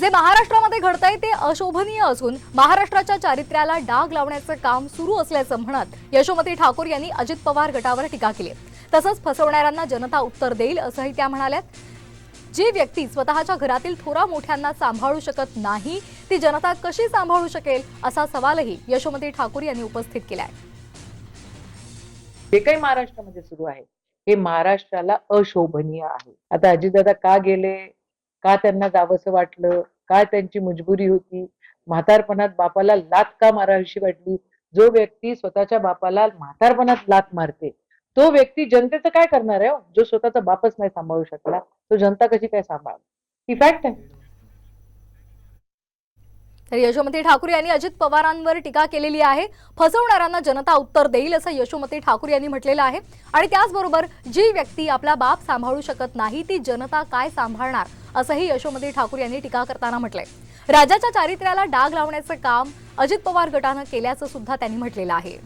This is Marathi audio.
जे महाराष्ट्रामध्ये घडतंय ते अशोभनीय असून महाराष्ट्राच्या चारित्र्याला डाग लावण्याचं काम सुरू असल्याचं म्हणत यशोमती ठाकूर यांनी अजित पवार गटावर टीका केली. तसंच फसवणाऱ्यांना जनता उत्तर देईल असंही त्या म्हणाल्यात. जी व्यक्ती स्वतःच्या घरातील थोरा मोठ्यांना सांभाळू शकत नाही ती जनता कशी सांभाळू शकेल असा सवालही यशोमती ठाकूर यांनी उपस्थित केलाय. जे काही महाराष्ट्रामध्ये सुरू आहे हे महाराष्ट्राला अशोभनीय आहे. आता अजितदादा का गेले? का त्यांना जावंसं वाटलं? काय त्यांची मजबुरी होती? म्हातारपणात बापाला लात का मारावीशी वाटली? जो व्यक्ती स्वतःच्या बापाला म्हातारपणात लात मारते तो व्यक्ती जनतेचं काय करणार आहे हो? जो स्वतःचा बापच नाही सांभाळू शकला तो जनता कशी काय सांभाळ ही फॅक्ट आहे. तर यशोमती ठाकूर यांनी अजित पवारांवर टीका केलेली आहे. फसवणाऱ्यांना जनता उत्तर देईल असं यशोमती ठाकूर यांनी म्हटलेलं आहे. आणि त्याचबरोबर जी व्यक्ती आपला बाप सांभाळू शकत नाही ती जनता काय सांभाळणार? असंही यशोमती ठाकूर यांनी टीका करताना म्हटलंय. राज्याच्या चारित्र्याला डाग लावण्याचं काम अजित पवार गटानं केल्याचं सुद्धा त्यांनी म्हटलेलं आहे.